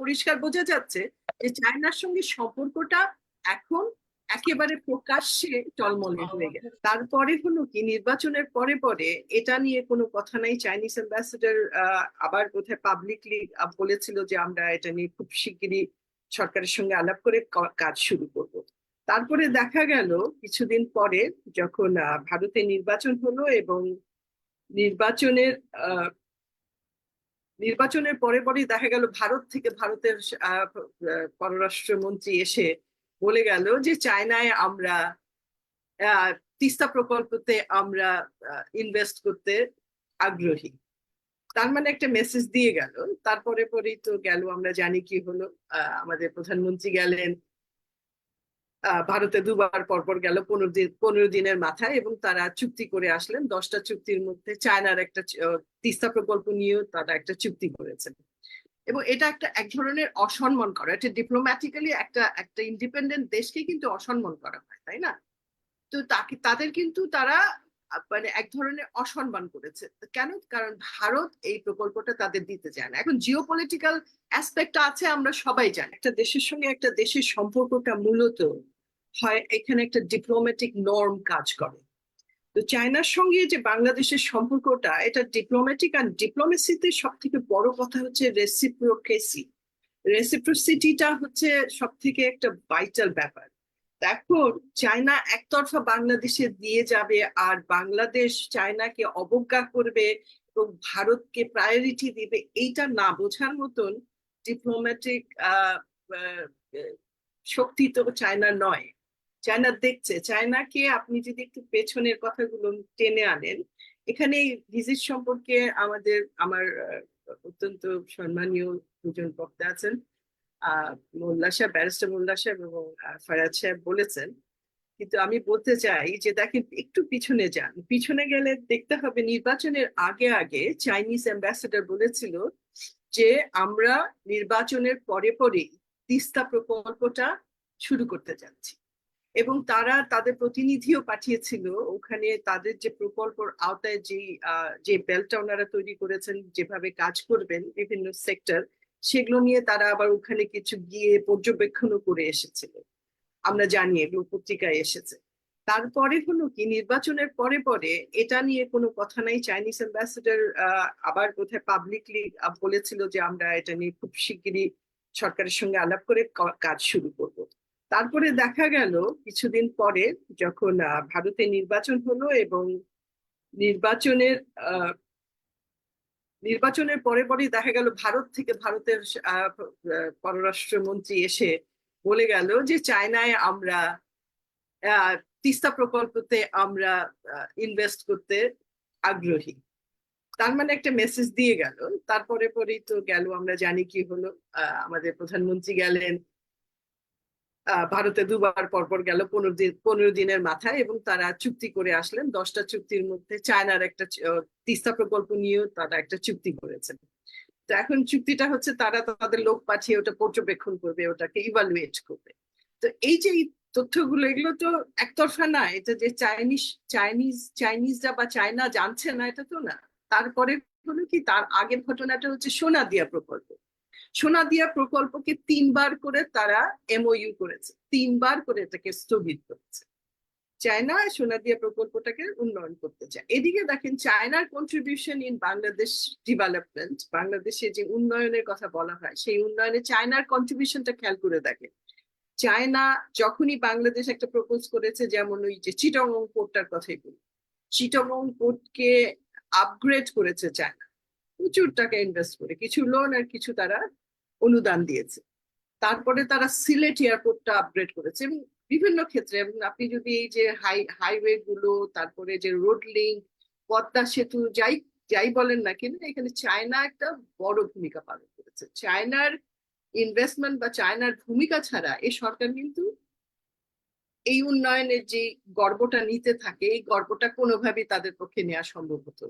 পরিষ্কার বোঝা যাচ্ছে যে চায়নার সঙ্গে সম্পর্কটা এখন একেবারে প্রকাশ্যে টলমলে হয়ে গেছে। তারপরে হলো কি নির্বাচনের পরে পরে এটা নিয়ে কোনো কথা নাই। চাইনিজ অ্যাম্বাসেডার আবার কোথায় পাবলিকলি বলেছিল যে আমরা এটা নিয়ে খুব শিগগিরই সরকারের সঙ্গে আলাপ করে কাজ শুরু করব। তারপরে দেখা গেল কিছুদিন পরে যখন আহ, ভারতে নির্বাচন হলো এবং নির্বাচনের আহ, নির্বাচনের পরে পরেই দেখা গেল ভারত থেকে ভারতের পররাষ্ট্রমন্ত্রী এসে বলে গেল যে চায়নায় আমরা তিস্তা প্রকল্পতে আমরা ইনভেস্ট করতে আগ্রহী। তার মানে একটা মেসেজ দিয়ে গেল। তারপরে পরেই তো গেল, আমরা জানি কি হলো। আমাদের প্রধানমন্ত্রী গেলেন। ভারতে দুবার পরপর গেল পনেরো দিন, পনেরো দিনের মাথায় এবং তারা চুক্তি করে আসলেন। দশটা চুক্তির মধ্যে চায়নার একটা তিস্তা প্রকল্প নিয়েও তারা একটা চুক্তি করেছেন। এবং এটা একটা এক ধরনের অসম্মান করা, এটা ডিপ্লোম্যাটিক্যালি একটা একটা ইন্ডিপেন্ডেন্ট দেশকে কিন্তু অসম্মান করা হয়, তাই না? তো তাকে, তাদের কিন্তু তারা মানে এক ধরনের অসম্মান করেছে। কেন? কারণ ভারত এই প্রকল্পটা তাদের দিতে চায় না। এখন জিও পলিটিক্যাল অ্যাসপেক্টটা আছে আমরা সবাই জানি। একটা দেশের সঙ্গে একটা দেশের সম্পর্কটা মূলত হয় এখানে একটা ডিপ্লোম্যাটিক নর্ম কাজ করে। তো চায়নার সঙ্গে যে বাংলাদেশের সম্পর্কটা, এটা ডিপ্লোম্যাটিক আর ডিপ্লোমেসিতে সব থেকে বড় কথা হচ্ছে রেসিপ্রোকেসি রেসিপ্রোসিটিটা হচ্ছে সব থেকে একটা ভাইটাল ব্যাপার। এখন চায়না একতরফা বাংলাদেশে দিয়ে যাবে আর বাংলাদেশ চায়নাকে অবজ্ঞা করবে এবং ভারতকে প্রায়োরিটি দিবে, এইটা না বোঝার মতন ডিপ্লোম্যাটিক শক্তি তো চায়না নয়। চায়না দেখছে, চায়নাকে আপনি যদি একটু পেছনের কথাগুলো টেনে আনেন, এখানে ভিজিট সম্পর্কে আমাদের, আমার অত্যন্ত সম্মানীয় দুজন বক্তা আছেন মোল্লা সাহেব, ব্যারিস্টার মোল্লা সাহেব এবং ফারাজ সাহেব বলেছেন। কিন্তু আমি বলতে চাই যে দেখেন, একটু পিছনে যান। পিছনে গেলে দেখতে হবে নির্বাচনের আগে আগে চাইনিজ অ্যাম্বাসেডর বলেছিল যে আমরা নির্বাচনের পরে পরেই তিস্তা প্রকল্পটা শুরু করতে যাচ্ছি। এবং তারা তাদের প্রতিনিধিও পাঠিয়েছিল, ওখানে তাদের যে প্রকল্পর আওতায় যে যে বেলটা ওনারা তৈরি করেছেন, যেভাবে কাজ করবেন বিভিন্ন সেক্টর সেগুলো নিয়ে তারা আবার ওখানে কিছু গিয়ে পর্যবেক্ষণও করে এসেছিল। আমরা জানি এগুলো পত্রিকায় এসেছে। তারপরে হলো কি, নির্বাচনের পরে পরে এটা নিয়ে কোনো কথা নাই। চাইনিজ অ্যাম্বাসেডার আবার কোথায় পাবলিকলি বলেছিল যে আমরা এটা নিয়ে খুব শিগগিরই সরকারের সঙ্গে আলাপ করে কাজ শুরু করব। তারপরে দেখা গেল কিছুদিন পরে যখন ভারতে নির্বাচন হলো এবং নির্বাচনের নির্বাচনের পরে পরেই দেখা গেল ভারত থেকে ভারতের পররাষ্ট্রমন্ত্রী এসে বলে গেল যে চায়নায় আমরা তিস্তা প্রকল্পতে আমরা ইনভেস্ট করতে আগ্রহী। তার মানে একটা মেসেজ দিয়ে গেল। তারপরে পরেই তো গেল, আমরা জানি কি হলো। আমাদের প্রধানমন্ত্রী গেলেন। ভারতে দুবার পরপর গেল, পনেরো দিন, পনেরো দিনের মাথায় এবং তারা চুক্তি করে আসলেন। দশটা চুক্তির মধ্যে চায়নার একটা তিস্তা প্রকল্প নিয়েও তারা একটা চুক্তি করেছেন। তো এখন চুক্তিটা হচ্ছে তারা তাদের লোক পাঠিয়ে ওটা পর্যবেক্ষণ করবে, ওটাকে ইভালুয়েট করবে। তো এই যে তথ্যগুলো, এগুলো তো একতরফা না। এটা যে চাইনিজ চাইনিজ, চাইনিজরা বা চায়না জানছে না, এটা তো না। তারপরে হলো কি, তার আগের ঘটনাটা হচ্ছে সোনা সোনাদিয়া প্রকল্প। সোনাদিয়া প্রকল্পকে তিনবার করে তারা এমওইউ করেছে। তিনবার করে এটাকে স্থগিত করেছে। চায়না সোনাদিয়া প্রকল্পটাকে উন্নয়ন করতে চায়। এদিকে দেখেন, চায়নার কন্ট্রিবিউশন ইন বাংলাদেশ ডেভেলপমেন্ট বাংলাদেশে যে উন্নয়নের কথা বলা হয়, সেই উন্নয়নে চায়নার কন্ট্রিবিউশনটা খেয়াল করে দেখেন। চায়না যখনই বাংলাদেশ একটা প্রপোজ করেছে, যেমন ওই যে চিটগং পোর্টটার কথাই বলি। চিটগং পোর্টকে আপগ্রেড করেছে চায়না। প্রচুর টাকা ইনভেস্ট করে, কিছু লোন আর কিছু তারা অনুদান দিয়েছে। তারপরে তারা সিলেট এয়ারপোর্টটা আপগ্রেড করেছে এবং বিভিন্ন ক্ষেত্রে, এবং আপনি যদি এই যে হাই হাইওয়ে গুলো, তারপরে যে রোড লিঙ্ক পদ্মা সেতু, যাই যাই বলেন না কিন্তু এখানে চায়না একটা বড় ভূমিকা পালন করেছে। চায়নার ইনভেস্টমেন্ট বা চায়নার ভূমিকা ছাড়া এই সরকার কিন্তু এই উন্নয়নের যে গর্বটা নিতে থাকে, এই গর্বটা কোনোভাবেই তাদের পক্ষে নেওয়া সম্ভব হতো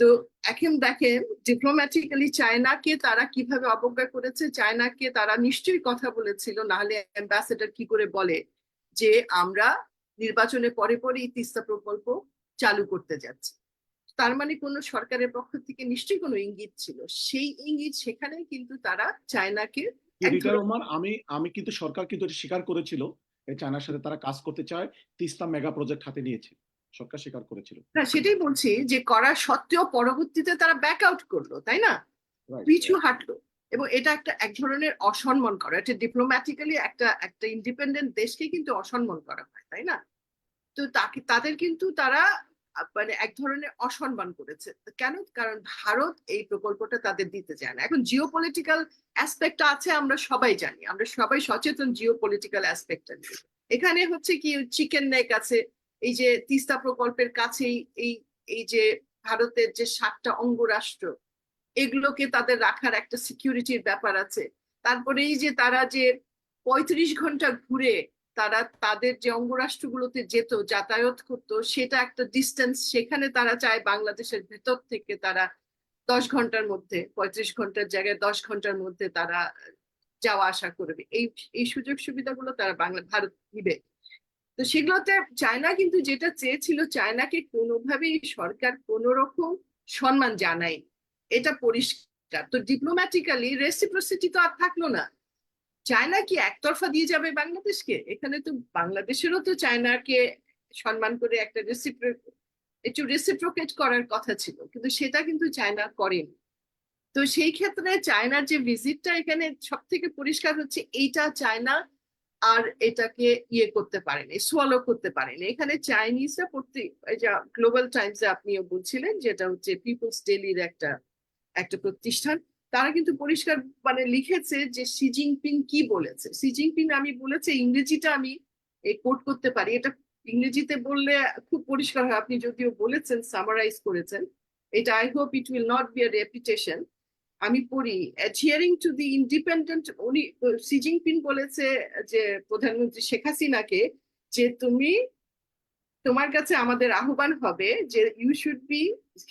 তো এখন দেখেন ডিপ্লোম্যাটিক্যালি চায়নাকে তারা কীভাবে অবজ্ঞা করেছে চায়নাকে তারা নিশ্চয়ই কথা বলেছিল, নাহলে অ্যাম্বাসেডর কি করে বলে যে আমরা নির্বাচনের পরে পরেই তিস্তা প্রকল্প চালু করতে যাচ্ছি। তার মানে কোনো সরকারের পক্ষ থেকে নিশ্চয়ই কোনো ইঙ্গিত ছিল। সেই ইঙ্গিত সেখানে কিন্তু তারা চায়নাকে রহমান আমি আমি কিন্তু সরকার কিন্তু স্বীকার করেছিল চায়নার সাথে তারা কাজ করতে চায় তিস্তা মেগা প্রজেক্ট হাতে নিয়েছে। সরকার স্বীকার করেছিল। না সেটাই বলছি যে করা সত্ত্বেও পরবর্তীতে তারা ব্যাক আউট করল তাই না? পিছু হাঁটলো এবং এটা একটা এক ধরনের অসম্মান করা এটা ডিপ্লোম্যাটিক্যালি একটা একটা ইন্ডিপেন্ডেন্ট দেশকে কিন্তু অসম্মান করা হয় তাই না? তো তাকে তাদের কিন্তু তারা মানে এক ধরনের অসম্মান করেছে। কেন? কারণ ভারত এই প্রকল্পটা তাদের দিতে চায় না। এখন জিও পলিটিক্যাল অ্যাসপেক্ট আছে, আমরা সবাই জানি। আমরা সবাই সচেতন জিও পলিটিক্যাল অ্যাসপেক্টটা নিয়ে। এখানে হচ্ছে কি চিকেন নেক আছে, এই যে তিস্তা প্রকল্পের কাছেই এই এই যে ভারতের যে সাতটা অঙ্গরাষ্ট্র, এগুলোকে তাদের রাখার একটা সিকিউরিটির ব্যাপার আছে। তারপরে এই যে তারা যে পঁয়ত্রিশ ঘণ্টা ঘুরে তারা তাদের যে অঙ্গরাষ্ট্রগুলোতে যেত, যাতায়াত করতো, সেটা একটা ডিস্টেন্স সেখানে তারা চায় বাংলাদেশের ভেতর থেকে তারা দশ ঘণ্টার মধ্যে, পঁয়ত্রিশ ঘণ্টার জায়গায় দশ ঘণ্টার মধ্যে তারা যাওয়া আসা করবে। এই এই সুযোগ সুবিধাগুলো তারা বাংলা, ভারত নিবে। তো সেগুলোতে চায়না কিন্তু যেটা চেয়েছিল, চায়নাকে কোনোভাবেই সরকার কোনো রকম সম্মান জানায় এটা পরিষ্কার। তো ডিপ্লোম্যাটিক্যালি রেসিপ্রোসিটি তো আর থাকল না। চায়না কি একতরফা দিয়ে যাবে বাংলাদেশকে? এখানে তো বাংলাদেশেরও তো চায়নাকে সম্মান করে একটা একটু রেসিপ্রোকেট করার কথা ছিল, কিন্তু সেটা কিন্তু চায়না করেনি। তো সেই ক্ষেত্রে চায়নার যে ভিজিটটা এখানে সব থেকে পরিষ্কার হচ্ছে এইটা চায়না আর এটাকে ইয়ে করতে পারেনি সোয়ালো করতে পারেনি। এখানে চাইনিজরা প্রতি গ্লোবাল টাইমসে আপনিও বলছিলেন, যেটা হচ্ছে পিপলস ডেলির একটা একটা প্রতিষ্ঠান তারা কিন্তু পরিষ্কার মানে লিখেছে যে সি জিনপিং কি বলেছে? সি জিনপিং আমি বলেছে, ইংরেজিটা আমি কোট করতে পারি। এটা ইংরেজিতে বললে খুব পরিষ্কার হয়। আপনি যদিও বলেছেন সামারাইজ করেছেন। এটা I hope it will not be a reputation আমি পড়ি অ্যাডহিয়ারিং টু দি ইন্ডিপেন্ডেন্ট উনি সি জিনপিং বলেছে যে প্রধানমন্ত্রী শেখ হাসিনাকে যে তুমি, তোমার কাছে আমাদের আহ্বান হবে যে you should be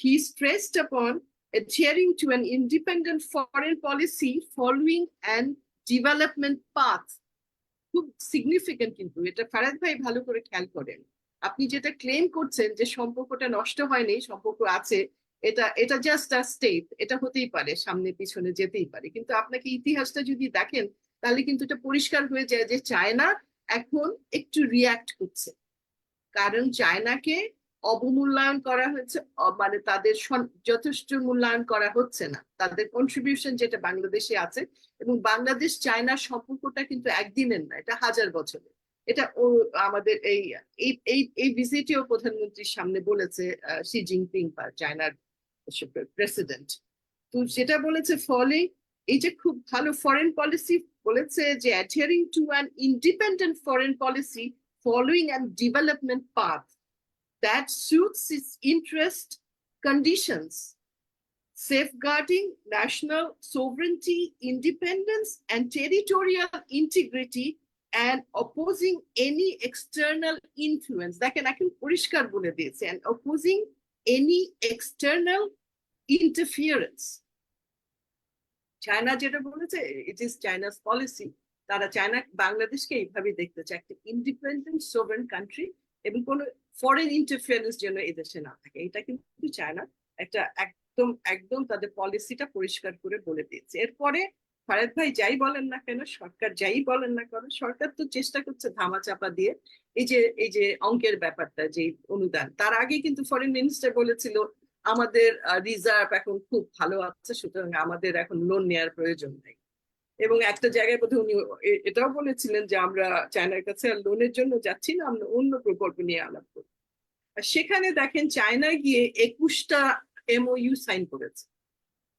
he stressed upon adhering to an independent foreign policy following an development path. খুব সিগনিফিকেন্ট কিন্তু। এটা ফারাদ ভাই ভালো করে খেয়াল করেন। আপনি যেটা ক্লেম করছেন যে সম্পর্কটা নষ্ট হয়নি, সম্পর্ক আছে, এটা এটা জাস্ট আ স্টেট এটা হতেই পারে, সামনে পিছনে যেতেই পারে। কিন্তু আপনাকে ইতিহাসটা যদি দেখেন, তাহলে কিন্তু এটা পরিষ্কার হয়ে যায় যে চায়না এখন একটু রিয়াক্ট করছে। কারণ চায়নাকে অবমূল্যায়ন করা হয়েছে মানে তাদের যথেষ্ট মূল্যায়ন করা হচ্ছে না। তাদের কন্ট্রিবিউশন যেটা বাংলাদেশে আছে এবং বাংলাদেশ চায়নার সম্পর্কটা কিন্তু একদিনের না, এটা হাজার বছরের। এটা ও, আমাদের এই এই এই ভিজিটেও প্রধানমন্ত্রীর সামনে বলেছে শি জিনপিং বা চায়নার প্রেসিডেন্ট তো যেটা বলেছে ফলে এই যে খুব ভালো ফরেন পলিসি বলেছে যে adhering to an independent foreign policy following and development path that suits its interest conditions, safeguarding national sovereignty, independence, and territorial integrity, and opposing any external influence. দেখেন এখন পরিষ্কার বলে দিয়েছে and opposing any external interference. China যেটা বলেছে it is চায়নাস policy তারা China বাংলাদেশকে এইভাবে দেখতে চায় একটা ইন্ডিপেন্ডেন্ট সোভারেন কান্ট্রি এবং কোনো ফরেন ইন্টারফিয়ারেন্স যেন এদেশে না থাকে। এটা কিন্তু চায়না একটা একদম একদম তাদের পলিসিটা পরিষ্কার করে বলে দিয়েছে। এরপরে ফারাদ ভাই যাই বলেন না কেন, সরকার যাই বলেন না কেন, সরকার তো চেষ্টা করছে ধামা চাপা দিয়ে এই যে এই যে অঙ্কের ব্যাপারটা, যে অনুদান, তার আগে কিন্তু ফরেন মিনিস্টার বলেছিল, আমাদের রিজার্ভ এখন খুব ভালো আছে, সুতরাং আমাদের এখন লোন নেওয়ার প্রয়োজন নেই। এবং একটা জায়গায় বোধহয় উনি এটাও বলেছিলেন যে আমরা চায়নার কাছে আর লোনের জন্য যাচ্ছি না, আমরা অন্য প্রকল্প নিয়ে আলাপ আর সেখানে দেখেন চায়না গিয়ে একুশটা এমওইউ সাইন করেছে।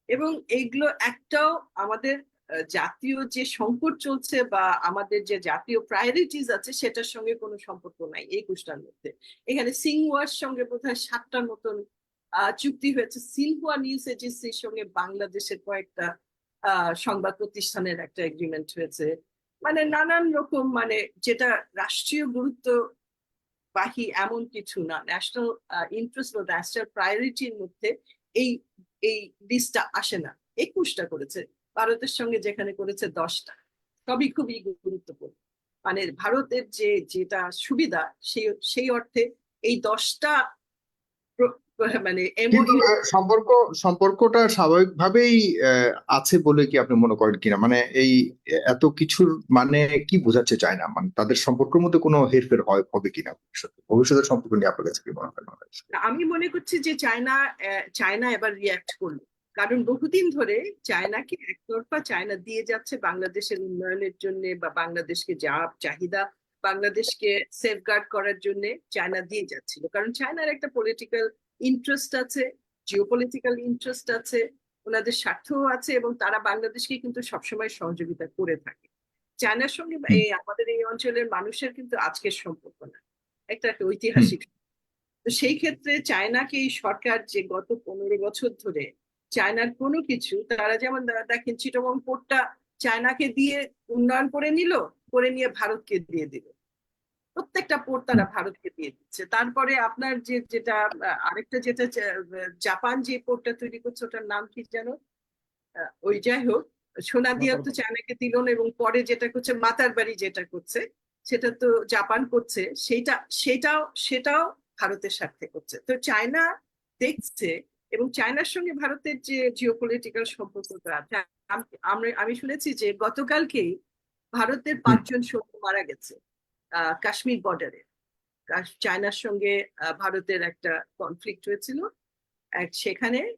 এবং এইগুলো একটাও আমাদের জাতীয় যে সংকট চলছে বা আমাদের যে জাতীয় প্রায়োরিটিস আছে, সেটার সঙ্গে কোনো সম্পর্ক নাই একুশটার মধ্যে। এখানে সিংহুয়ার সঙ্গে বোধহয় সাতটার মতন চুক্তি হয়েছে। সিনহুয়া নিউজ এজেন্সির সঙ্গে বাংলাদেশের কয়েকটা সংবাদ প্রতিষ্ঠানের একটা এগ্রিমেন্ট হয়েছে। মানে নানান রকম মানে যেটা রাষ্ট্রীয় গুরুত্ব বাহি এমন কিছু না। ন্যাশনাল ইন্টারেস্ট বা ন্যাশনাল প্রায়োরিটির মধ্যে এই এই লিস্টটা আসে না। একুশটা করেছে। ভারতের সঙ্গে যেখানে করেছে দশটা। সবই খুবই গুরুত্বপূর্ণ। মানে ভারতের যে, যেটা সুবিধা, সেই সেই অর্থে এই দশটা মানে সম্পর্ক সম্পর্কটা স্বাভাবিকভাবেই আছে বলে কি আপনি মনে করেন কিনা? মানে এই এত কিছুর মানে কি বোঝাচ্ছে চায় না মানে তাদের সম্পর্কের মধ্যে কোনো হেরফের হয় হবে কিনা ভবিষ্যতে? ভবিষ্যতের সম্পর্ক নিয়ে আপনার কাছে কি মনে হয়? আমি মনে করছি যে চায়না চায়না এবার রিয়াক্ট করল। কারণ বহুদিন ধরে চায়নাকে একতরফা চায়না দিয়ে যাচ্ছে বাংলাদেশের উন্নয়নের জন্য বা বাংলাদেশকে যা চাহিদা বাংলাদেশকে সেফগার্ড করার জন্য চায়না দিয়ে যাচ্ছিল। কারণ চায়নার একটা পলিটিক্যাল ইন্টারেস্ট আছে জিওপলিটিক্যাল ইন্টারেস্ট আছে ওনাদের স্বার্থও আছে এবং তারা বাংলাদেশকে কিন্তু সবসময় সহযোগিতা করে থাকে। চায়নার সঙ্গে আমাদের এই অঞ্চলের মানুষের কিন্তু আজকের সম্পর্ক না। একটা ঐতিহাসিক। তো সেই ক্ষেত্রে চায়নাকে এই সরকার যে গত পনেরো বছর ধরে চায়নার কোনো কিছু তারা যেমন দেখেন চিটগং পোর্টটা চায়নাকে দিয়ে উন্নয়ন করে নিল করে নিয়ে ভারতকে দিয়ে দিল। প্রত্যেকটা পোর্ট তারা ভারতকে দিয়ে দিচ্ছে। তারপরে আপনার যে যেটা আরেকটা যেটা জাপান যে পোর্টটা তৈরি করছে ওটার নাম কি যেন? আহ, ওই যাই হোক সোনা দিয়া তো চায়নাকে দিল না এবং পরে যেটা করছে মাতার বাড়ি যেটা করছে সেটা তো জাপান করছে সেটা সেটাও সেটাও ভারতের স্বার্থে করছে। তো চায়না দেখছে এবং চায়নার সঙ্গে ভারতের যে জিওপলিটিক্যাল সম্পর্কটা আমি শুনেছি যে গতকালকেই ভারতের পাঁচজন সৈন্য মারা গেছে। কাশ্মীর বর্ডারে চায়নার সঙ্গে ভারতের একটা কনফ্লিক্ট হয়েছিল। সেখানে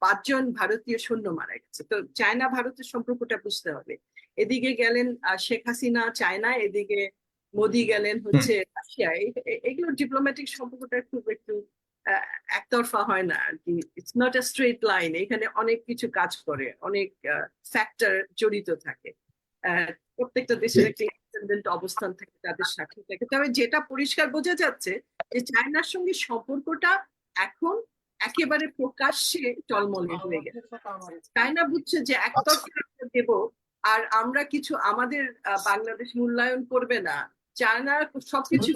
পাঁচজন ভারতীয় সৈন্য মারা গেছে। তো চায়না ভারতের সম্পর্কটা বুঝতে হবে। এদিকে গেলেন শেখ হাসিনা চায়না এদিকে মোদি গেলেন হচ্ছে রাশিয়া এ- এগুলো ডিপ্লোম্যাটিক সম্পর্কটা খুব একটু একতরফা হয় না আর কি। It's not a straight line এখানে অনেক কিছু কাজ করে অনেক ফ্যাক্টর জড়িত থাকে। প্রত্যেকটা দেশের একটা ইন্ডিপেন্ডেন্ট অবস্থান থাকে তাদের সাথে থাকে। তবে যেটা পরিষ্কার বোঝা যাচ্ছে যে চায়নার সঙ্গে সম্পর্কটা এখন একেবারে প্রকাশ্যে টলমলে হয়ে গেছে। চায়না বুঝছে যে একতরফা আমরা দেব আর আমরা কিছু আমাদের আহ, বাংলাদেশ মূল্যায়ন করবে না। চায়না সবকিছু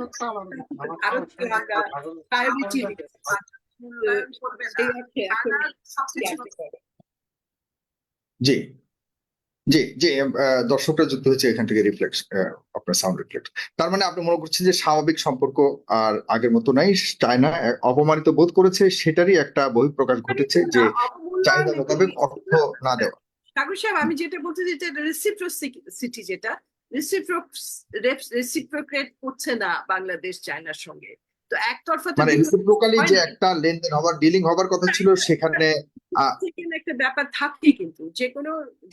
ভারতকে আমরা প্রায়োরিটি মূল্যায়ন করবে। জি। জি জি দর্শকরা যুক্ত হয়েছে এখান থেকে রিফ্লেক্স আপনার সাউন্ড রিফ্লেক্ট তার মানে আপনি মনে করছেন যে স্বাভাবিক সম্পর্ক আর আগের মতো নাই চায়না অপমানিত বোধ করেছে সেটারই একটা বহিঃপ্রকাশ ঘটেছে যে চাহিদা মোতাবেক অর্থ না দেওয়া। ঠাকুর সাহেব আমি যেটা বলতে চাই রেসিপ্রোসিটি যেটা। রেসিপ্রোক্রেট করছে না বাংলাদেশ চায়নার সঙ্গে। তো একতরফা মানে রেসিপ্রোকালি যে একটা লেনদেন হবার ডিলিং হবার কথা ছিল সেখানে আহ, একটা ব্যাপার থাকে কিন্তু। যে কোনো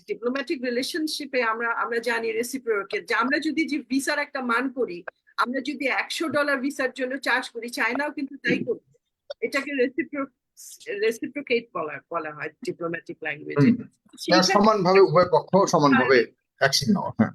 ডিপ্লোম্যাটিক রিলেশনশিপে আমরা আমরা জানি রেসিপ্রোকেট যে আমরা যদি যে ভিসার একটা মান করি আমরা যদি একশো ডলার ভিসার জন্য চার্জ করি চায়নাও কিন্তু তাই করবে। এটাকে রেসিপ্রো রেসিপ্রোকেট বলা বলা হয় ডিপ্লোম্যাটিক ল্যাঙ্গুয়েজে। সমানভাবে উভয় পক্ষ সমানভাবে অ্যাকশন নেওয়া হ্যাঁ।